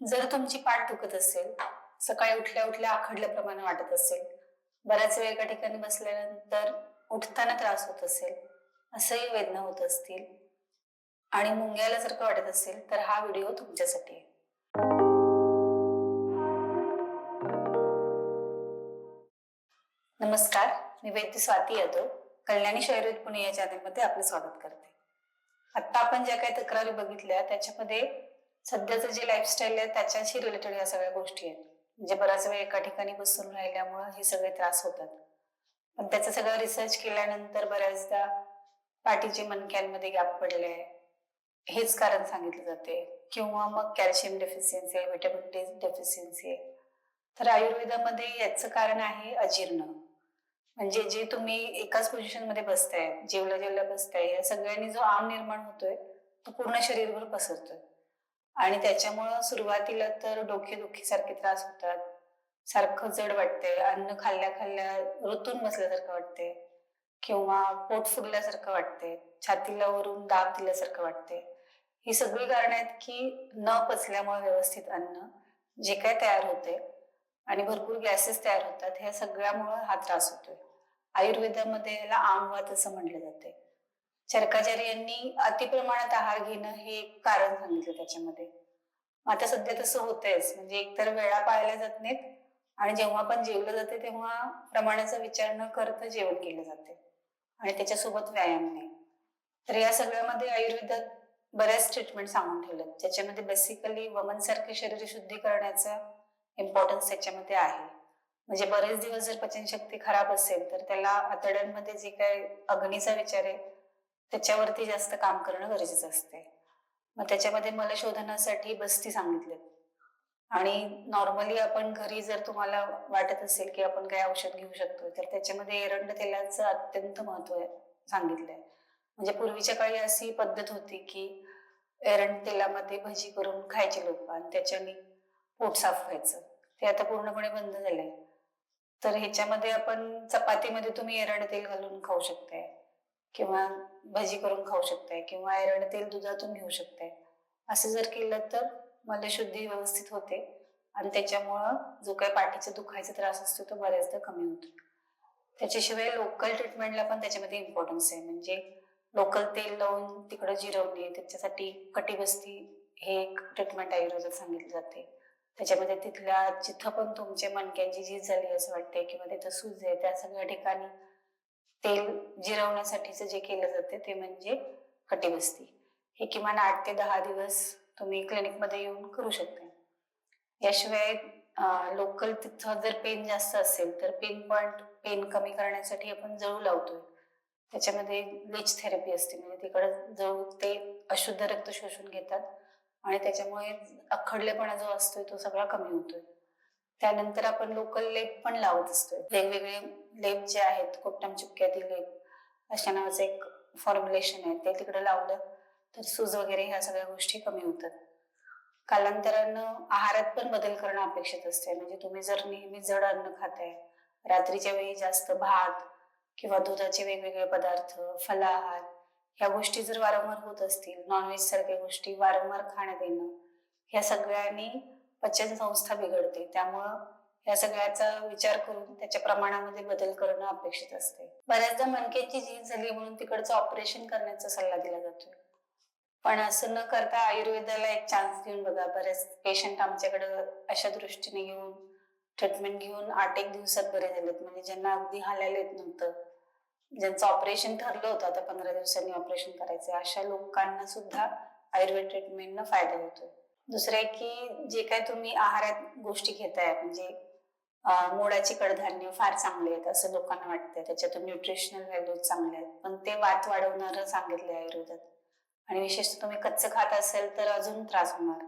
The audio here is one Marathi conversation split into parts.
जर तुमची पाठ दुखत असेल सकाळी उठल्या उठल्या आखडल्याप्रमाणे वाटत असेल बऱ्याच वेळ एका ठिकाणी बसल्यानंतर उठताना त्रास होत असेल असंही वेदना होत असतील आणि मुंग्याला जर का वाटत असेल तर हा व्हिडिओ तुमच्यासाठी आहे. नमस्कार मी वैद्य स्वाती यादव कल्याणी शहरीत पुणे या चॅनलमध्ये आपलं स्वागत करते. आता आपण ज्या काही तक्रारी बघितल्या त्याच्यामध्ये सध्याचं जे लाईफस्टाईल आहे त्याच्याशी रिलेटेड या सगळ्या गोष्टी आहेत. म्हणजे बराच वेळ एका ठिकाणी बसून राहिल्यामुळे हे सगळे त्रास होतात. पण त्याचा सगळं रिसर्च केल्यानंतर बऱ्याचदा पाठीचे मणक्यांमध्ये गॅप पडले. हेच कारण सांगितलं जाते. किंवा मग कॅल्शियम डेफिशियन्सी आहे व्हिटॅमिन डी डेफिशियन्सी आहे. तर आयुर्वेदामध्ये याचं कारण आहे अजीर्ण. म्हणजे जे तुम्ही एकाच पोझिशनमध्ये बसताय जेवल्या जेवल्या बसताय या सगळ्यांनी जो आम निर्माण होतोय तो पूर्ण शरीरभर पसरतोय. आणि त्याच्यामुळं सुरुवातीला तर डोकेदुखी सारखे त्रास होतात. सारखं जड वाटते अन्न खाल्ल्या खाल्ल्या ऋतून बसल्यासारखं वाटते किंवा पोट फुगल्यासारखं वाटते छातीला वरून दाब दिल्यासारखं वाटते ही सगळी कारण आहेत की न पचल्यामुळे व्यवस्थित अन्न जे काय तयार होते आणि भरपूर गॅसेस तयार होतात ह्या सगळ्यामुळे हा त्रास होतोय. आयुर्वेदामध्ये याला आमवात असं म्हटलं जाते शर्काचार्य यांनी अतिप्रमाणात आहार घेणं हे एक कारण सांगितलं त्याच्यामध्ये. आता सध्या तसं होतंयच. म्हणजे एकतर वेळा पाळल्या जात नाहीत आणि जेव्हा पण जेवलं जाते तेव्हा प्रमाणाचा विचार न करता जेवण केलं जाते आणि त्याच्यासोबत व्यायाम नाही. तर या सगळ्यामध्ये आयुर्वेदात बऱ्याच ट्रीटमेंट सांगून ठेवल्यात. ज्याच्यामध्ये बेसिकली वमन सारखे शरीर शुद्धी करण्याचा इम्पॉर्टन्स त्याच्यामध्ये आहे. म्हणजे बरेच दिवस जर पचनशक्ती खराब असेल तर त्याला आतड्यांमध्ये जे काय अग्नीचा विचार आहे त्याच्यावरती जास्त काम करणं गरजेचं असते मग त्याच्यामध्ये मला शोधण्यासाठी बस्ती सांगितलेत आणि नॉर्मली आपण घरी जर तुम्हाला वाटत असेल की आपण काय औषध घेऊ शकतो तर त्याच्यामध्ये एरंड तेलाचं अत्यंत महत्त्व सांगितलंय. म्हणजे पूर्वीच्या काळी अशी पद्धत होती की एरंड तेलामध्ये भजी करून खायचे लोक आणि त्याच्याने पोट साफ व्हायचं. ते आता पूर्णपणे बंद झालंय. तर ह्याच्यामध्ये आपण चपातीमध्ये तुम्ही एरंड तेल घालून खाऊ शकताय. किंवा भजी करून खाऊ शकताय किंवा एरंड तेल दुधातून घेऊ शकताय. असं जर केलं तर मलशुद्धी व्यवस्थित होते आणि त्याच्यामुळं जो काही पाठीचा दुखायचा त्रास असतो तो बऱ्याचदा कमी होतो. त्याच्याशिवाय लोकल ट्रीटमेंटला पण त्याच्यामध्ये इम्पॉर्टन्स आहे. म्हणजे लोकल तेल लावून तिकडं जिरवणे त्याच्यासाठी कटिबस्ती हे एक ट्रीटमेंट आयुर्वेदात सांगितलं जाते. त्याच्यामध्ये तिथल्या जिथं पण तुमच्या मणक्यांची झीज झाली असं वाटते किंवा तिथं सूज आहे त्या सगळ्या ठिकाणी तेल जिरवण्यासाठीचं जे केलं जाते ते म्हणजे कटिबस्ती हे किमान आठ ते दहा दिवस तुम्ही क्लिनिकमध्ये येऊन करू शकता. याशिवाय लोकल तिथं जर पेन जास्त असेल तर पेन पॉइंट पेन कमी करण्यासाठी आपण जळू लावतोय. त्याच्यामध्ये लीच थेरपी असते. म्हणजे तिकडं जळू ते अशुद्ध रक्त शोषून घेतात आणि त्याच्यामुळे अखडलेपणा जो असतोय तो सगळा कमी होतोय. त्यानंतर आपण लोकल लेप पण लावत असतोय. वेगवेगळे लेप जे आहेत कोट्टम चुपक्यातील लेप अशा नावाचं एक फॉर्म्युलेशन आहे. ते तिकडे लावलं तर सूज वगैरे ह्या सगळ्या गोष्टी कमी होतात. कालांतरानं आहारात पण बदल करणं अपेक्षित असते म्हणजे तुम्ही जर नेहमी जड अन्न खाताय रात्रीच्या वेळी जास्त भात किंवा दुधाचे वेगवेगळे पदार्थ फलाहार ह्या गोष्टी जर वारंवार होत असतील नॉनव्हेज सारख्या गोष्टी वारंवार खाण्यात येणं ह्या सगळ्यांनी पचन संस्था बिघडते. त्यामुळं या सगळ्याचा विचार करून त्याच्या प्रमाणामध्ये बदल करणं अपेक्षित असते. बऱ्याचदा मनकेची झीज झाली म्हणून तिकडचं ऑपरेशन करण्याचा सल्ला दिला जातोय. पण असं न करता आयुर्वेदाला एक चान्स देऊन बघा. बरेच पेशंट आमच्याकडं अशा दृष्टीने घेऊन ट्रीटमेंट घेऊन आठ एक दिवसात बरे झालेत. म्हणजे ज्यांना अगदी हालायला येत नव्हतं. ज्यांचं ऑपरेशन ठरलं होतं आता पंधरा दिवसांनी ऑपरेशन करायचं अशा लोकांना सुद्धा आयुर्वेद ट्रीटमेंटनं फायदा होतो दुसरं आहे की जे काय तुम्ही आहारात गोष्टी घेताय म्हणजे मोडाची कडधान्य फार चांगले आहेत असं लोकांना वाटतंय. त्याच्यातून न्यूट्रिशनल व्हॅल्यूज चांगले आहेत. पण ते वात वाढवणारं सांगितले आयुर्वेदात. आणि विशेषतः तुम्ही कच्चं खात असेल तर अजून त्रास होणार.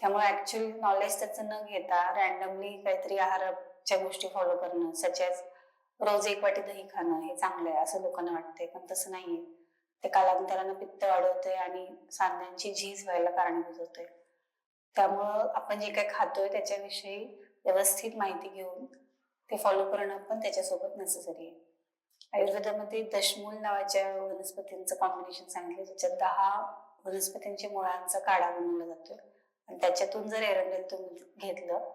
त्यामुळे ऍक्च्युअली नॉलेज त्याचं न घेता रॅन्डमली काहीतरी आहाराच्या गोष्टी फॉलो करणं सचॅज रोज एक वाटी दही खाणं हे चांगलं आहे असं लोकांना वाटतंय. पण तसं नाहीये. ते कालांतरानं पित्त वाढवतंय आणि सांध्यांची झीज व्हायला कारणीभूत होते त्यामुळं आपण जे काय खातोय त्याच्याविषयी व्यवस्थित माहिती घेऊन ते फॉलो करणं पण त्याच्यासोबत नेसेसरी आहे. आयुर्वेदामध्ये दशमूल नावाच्या वनस्पतींचं कॉम्बिनेशन सांगितलं ज्याच्यात दहा वनस्पतींच्या मुळांचा काढा बनवला जातो. आणि त्याच्यातून जर एरंडेल तुम्ही घेतलं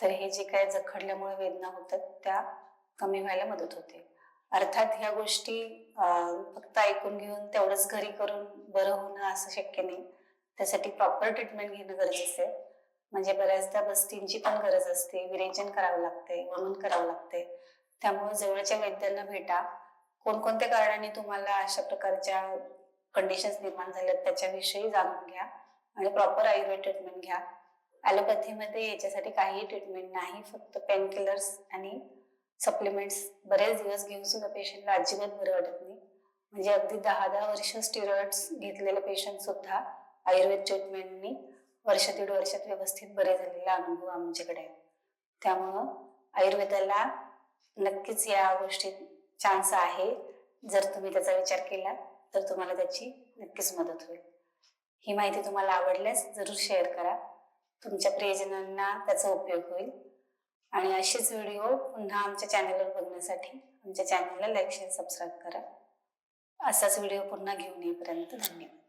तर हे जे काय जखडल्यामुळे वेदना होतात त्या कमी व्हायला मदत होते. अर्थात ह्या गोष्टी फक्त ऐकून घेऊन तेवढंच घरी करून बरं होणं असं शक्य नाही. त्यासाठी प्रॉपर ट्रीटमेंट घेणं गरजेचं आहे. म्हणजे बऱ्याचदा बस्तींची पण गरज असते विरेचन करावं लागते वमन करावं लागते त्यामुळे जवळच्या वैद्यांना भेटा. कोणकोणत्या कारणाने तुम्हाला अशा प्रकारच्या कंडिशन्स निर्माण झाल्यात त्याच्याविषयी जाणून घ्या आणि प्रॉपर आयुर्वेद ट्रीटमेंट घ्या. ॲलोपॅथीमध्ये याच्यासाठी काही ट्रीटमेंट नाही फक्त पेन किलर्स आणि सप्लिमेंट्स बरेच दिवस घेऊन सुद्धा पेशंटला अजिबात बरं वाटत नाही. म्हणजे अगदी दहा दहा वर्ष स्टिरॉइड्स घेतलेले पेशंट सुद्धा आयुर्वेद ट्रीटमेंटनी वर्ष दीड वर्षात व्यवस्थित बरे झालेला अनुभव आमच्याकडे आहे त्यामुळं आयुर्वेदाला नक्कीच या गोष्टीत चान्स आहे. जर तुम्ही त्याचा विचार केला तर तुम्हाला त्याची नक्कीच मदत होईल. ही माहिती तुम्हाला आवडल्यास जरूर शेअर करा. तुमच्या प्रियजनांना त्याचा उपयोग होईल. आणि असेच व्हिडिओ पुन्हा आमच्या चॅनलवर बघण्यासाठी आमच्या चॅनलला लाईक शेअर सबस्क्राईब करा. असाच व्हिडिओ पुन्हा घेऊन येईपर्यंत धन्यवाद.